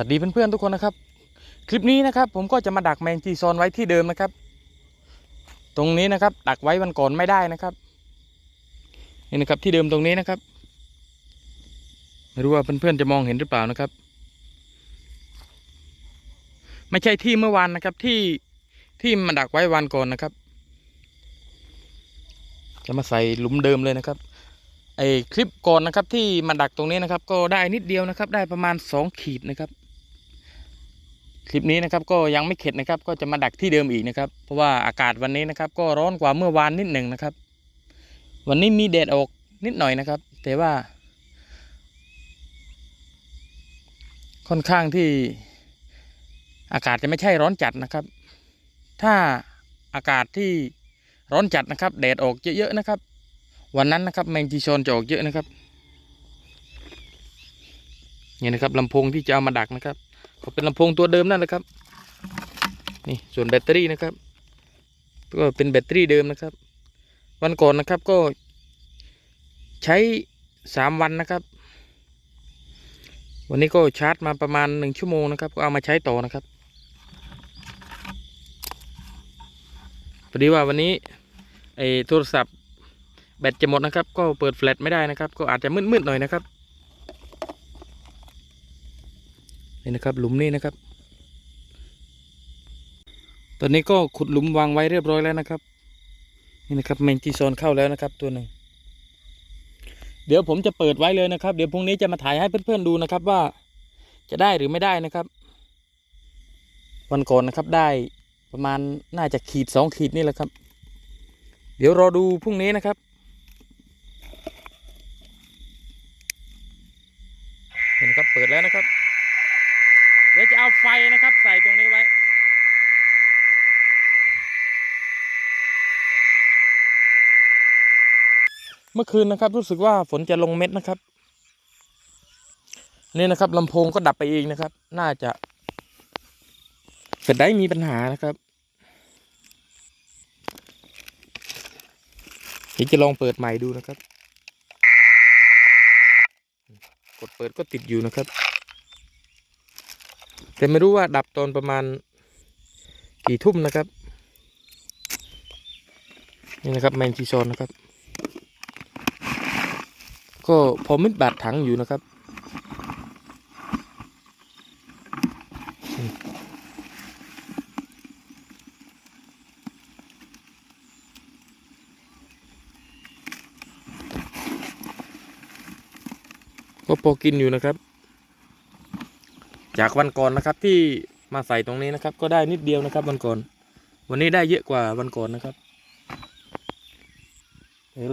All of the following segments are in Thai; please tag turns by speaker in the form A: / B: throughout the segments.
A: วัสดีเพื่อนๆทุกคนนะครับ คลิปนี้นะครับ ผมก็จะมาดักแมงจีซอนไว้ที่เดิมนะครับ ตรงนี้นะครับ ดักไว้วันก่อนไม่ได้นะครับนี่นะครับที่เดิมตรงนี้นะครับ ไม่รู้ว่าเพื่อนๆจะมองเห็นหรือเปล่านะครับ ไม่ใช่ที่เมื่อวานนะครับที่ที่มาดักไว้วันก่อนนะครับ จะมาใส่หลุมเดิมเลยนะครับไอคลิปก่อนนะครับที่มาดักตรงนี้นะครับ ก็ได้นิดเดียวนะครับ ได้ประมาณสองขีดนะครับ คลิปนี้นะครับก็ยังไม่เข็ดนะครับก็จะมาดักที่เดิมอีกนะครับ เพราะว่าอากาศวันนี้นะครับ ก็ร้อนกว่าเมื่อวานนิดหนึ่งนะครับ วันนี้มีแดดออกนิดหน่อยนะครับ แต่ว่า ค่อนข้างที่อากาศจะไม่ใช่ร้อนจัดนะครับ ถ้าอากาศที่ร้อนจัดนะครับ แดดออกเยอะๆนะครับ วันนั้นนะครับแมงจีซอนจะออกเยอะนะครับนี่นะครับลำโพงที่จะเอามาดักนะครับ ก็เป็นลำโพงตัวเดิมนั่นแหละครับ นี่ส่วนแบตเตอรี่นะครับ ก็เป็นแบตเตอรี่เดิมนะครับ วันก่อนนะครับก็ใช้สามวันนะครับ วันนี้ก็ชาร์จมาประมาณหนึ่งชั่วโมงนะครับ ก็เอามาใช้ต่อนะครับพอดีว่าวันนี้ไอ้โทรศัพท์แบตจะหมดนะครับ ก็เปิดแฟลชไม่ได้นะครับ ก็อาจจะมืดๆหน่อยนะครับ นี่นะครับหลุมนี้นะครับ ตอนนี้ก็ขุดหลุมวางไว้เรียบร้อยแล้วนะครับ นี่นะครับแมงจีซอนเข้าแล้วนะครับ ตัวหนึ่งเดี๋ยวผมจะเปิดไว้เลยนะครับ เดี๋ยวพรุ่งนี้จะมาถ่ายให้เพื่อนๆดูนะครับว่าจะได้หรือไม่ได้นะครับ วันก่อนนะครับได้ประมาณน่าจะขีดสองขีดนี่แหละครับ เดี๋ยวรอดูพรุ่งนี้นะครับเห็นครับเปิดแล้วนะครับ เดี๋ยวจะเอา ไฟนะครับ ใส่ตรงนี้ไว้ เมื่อคืนนะครับ รู้สึกว่าฝนจะลงเม็ดนะครับ นี่นะครับลำโพงก็ดับไปเองนะครับ น่าจะเกิดได้มีปัญหานะครับเดี๋ยวจะลองเปิดใหม่ดูนะครับ กดเปิดก็ติดอยู่นะครับ แต่ไม่รู้ว่าดับตอนประมาณกี่ทุ่มนะครับ นี่นะครับแมงจีซอนนะครับ ก็พอมิดบาดถังอยู่นะครับก็พอกินอยู่นะครับ จากวันก่อนนะครับที่มาใส่ตรงนี้นะครับ ก็ได้นิดเดียวนะครับวันก่อน วันนี้ได้เยอะกว่าวันก่อนนะครับ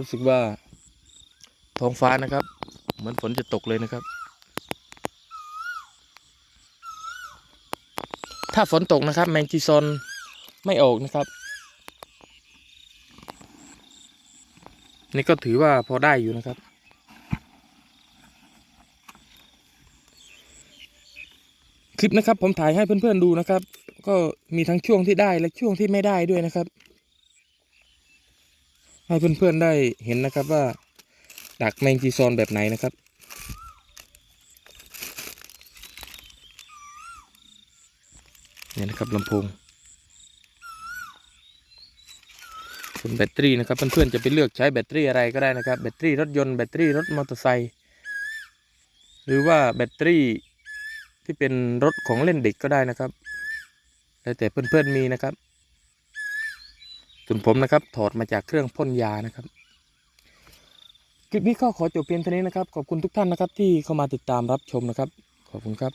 A: รู้สึกว่าท้องฟ้านะครับ เหมือนฝนจะตกเลยนะครับ ถ้าฝนตกนะครับ แมงจีซอนไม่ออกนะครับ นี่ก็ถือว่าพอได้อยู่นะครับ คลิปนะครับ ผมถ่ายให้เพื่อนๆดูนะครับ ก็มีทั้งช่วงที่ได้และช่วงที่ไม่ได้ด้วยนะครับ ให้เพื่อนๆได้เห็นนะครับว่า ดักแมงจีซอนแบบไหนนะครับเนี่ยนะครับลำโพงส่วนแบตเตอรี่นะครับเพื่อนๆจะไปเลือกใช้แบตเตอรี่อะไรก็ได้นะครับ แบตเตอรี่รถยนต์แบตเตอรี่รถมอเตอร์ไซค์หรือว่าแบตเตอรี่ ที่เป็นรถของเล่นเด็กก็ได้นะครับ แล้วแต่เพื่อนๆมีนะครับ ส่วนผมนะครับ ถอดมาจากเครื่องพ่นยานะครับ คลิปนี้ก็ขอจบเพียงเท่านี้นะครับ ขอบคุณทุกท่านนะครับ ที่เข้ามาติดตามรับชมนะครับ ขอบคุณครับ